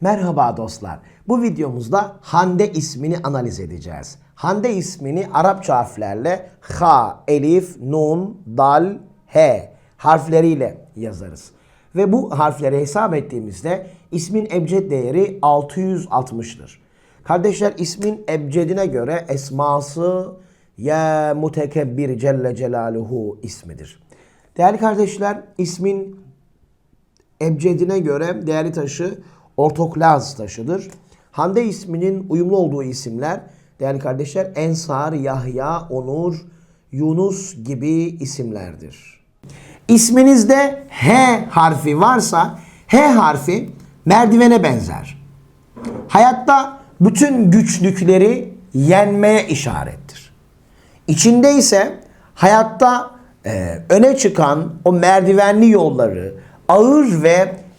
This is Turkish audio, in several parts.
Merhaba dostlar. Bu videomuzda Hande ismini analiz edeceğiz. Hande ismini Arapça harflerle ha, elif, nun, dal, he harfleriyle yazarız. Ve bu harfleri hesap ettiğimizde ismin ebced değeri 660'tır. Kardeşler ismin ebcedine göre esması ya mutekebbir celle celaluhu ismidir. Değerli kardeşler ismin ebcedine göre değerli taşı ortoklaz taşıdır. Hande isminin uyumlu olduğu isimler değerli kardeşler Ensar, Yahya, Onur, Yunus gibi isimlerdir. İsminizde H harfi varsa H harfi merdivene benzer. Hayatta bütün güçlükleri yenmeye işarettir. İçinde ise hayatta e, öne çıkan o merdivenli yolları ağır ve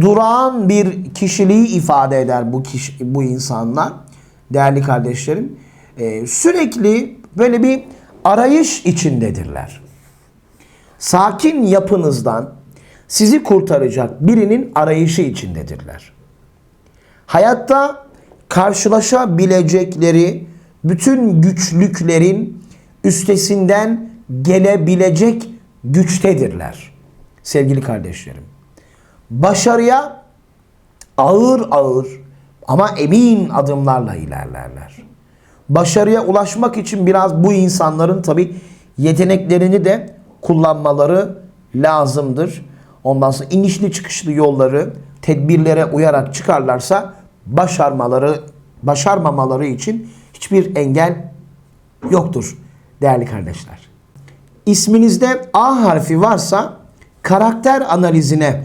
durağan bir kişiliği ifade eder bu kişi, bu insanlar. Değerli kardeşlerim, Ee, sürekli böyle bir arayış içindedirler. Sakin yapınızdan sizi kurtaracak birinin arayışı içindedirler. Hayatta karşılaşabilecekleri bütün güçlüklerin üstesinden gelebilecek güçtedirler. Sevgili kardeşlerim. Başarıya ağır ağır ama emin adımlarla ilerlerler. Başarıya ulaşmak için biraz bu insanların tabi yeteneklerini de kullanmaları lazımdır. Ondan sonra inişli çıkışlı yolları tedbirlere uyarak çıkarlarsa başarmaları başarmamaları için hiçbir engel yoktur değerli kardeşler. İsminizde A harfi varsa karakter analizine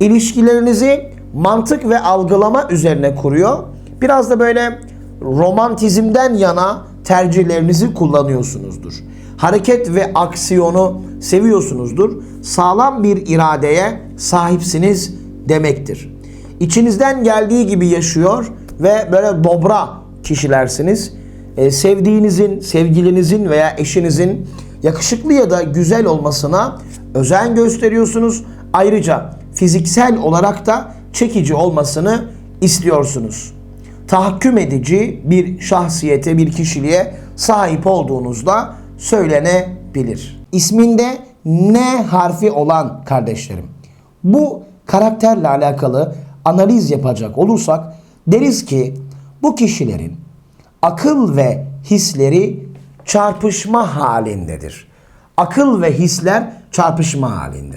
İlişkilerinizi mantık ve algılama üzerine kuruyor. Biraz da böyle romantizmden yana tercihlerinizi kullanıyorsunuzdur. Hareket ve aksiyonu seviyorsunuzdur. Sağlam bir iradeye sahipsiniz demektir. İçinizden geldiği gibi yaşıyor ve böyle dobra kişilersiniz. Ee, sevdiğinizin, sevgilinizin veya eşinizin yakışıklı ya da güzel olmasına özen gösteriyorsunuz. Ayrıca fiziksel olarak da çekici olmasını istiyorsunuz. Tahakküm edici bir şahsiyete, bir kişiliğe sahip olduğunuzda söylenebilir. İsminde N harfi olan kardeşlerim. Bu karakterle alakalı analiz yapacak olursak deriz ki bu kişilerin akıl ve hisleri çarpışma halindedir. Akıl ve hisler çarpışma halinde.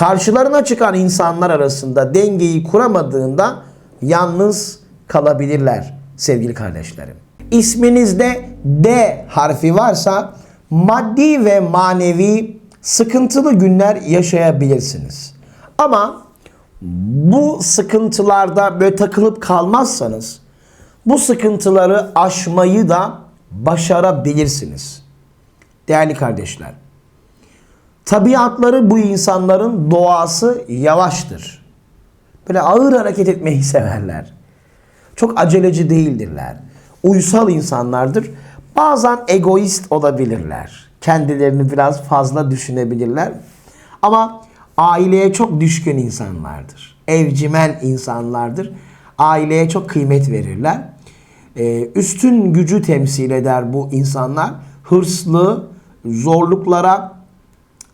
Karşılarına çıkan insanlar arasında dengeyi kuramadığında yalnız kalabilirler sevgili kardeşlerim. İsminizde D harfi varsa maddi ve manevi sıkıntılı günler yaşayabilirsiniz. Ama bu sıkıntılarda böyle takılıp kalmazsanız bu sıkıntıları aşmayı da başarabilirsiniz. Değerli kardeşler. Tabiatları bu insanların doğası yavaştır. Böyle ağır hareket etmeyi severler. Çok aceleci değildirler. Uysal insanlardır. Bazen egoist olabilirler. Kendilerini biraz fazla düşünebilirler. Ama aileye çok düşkün insanlardır. Evcimen insanlardır. Aileye çok kıymet verirler. Ee, üstün gücü temsil eder bu insanlar. Hırslı, zorluklara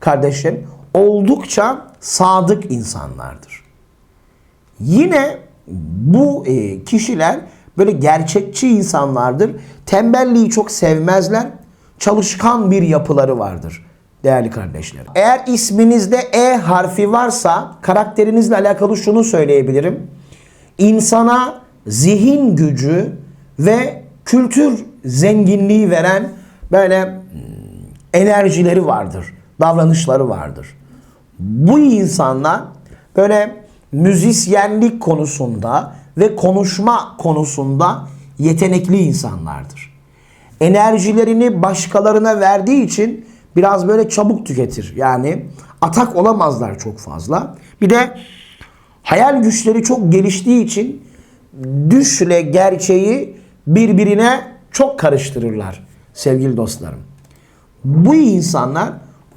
kardeşlerim oldukça sadık insanlardır. Yine bu e, kişiler böyle gerçekçi insanlardır. Tembelliği çok sevmezler. Çalışkan bir yapıları vardır değerli kardeşlerim. Eğer isminizde E harfi varsa karakterinizle alakalı şunu söyleyebilirim. İnsana zihin gücü ve kültür zenginliği veren böyle hmm, enerjileri vardır, davranışları vardır. Bu insanlar böyle müzisyenlik konusunda ve konuşma konusunda yetenekli insanlardır. Enerjilerini başkalarına verdiği için biraz böyle çabuk tüketir. Yani atak olamazlar çok fazla. Bir de hayal güçleri çok geliştiği için düşle gerçeği birbirine çok karıştırırlar sevgili dostlarım. Bu insanlar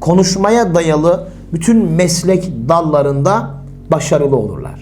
konuşmaya dayalı bütün meslek dallarında başarılı olurlar.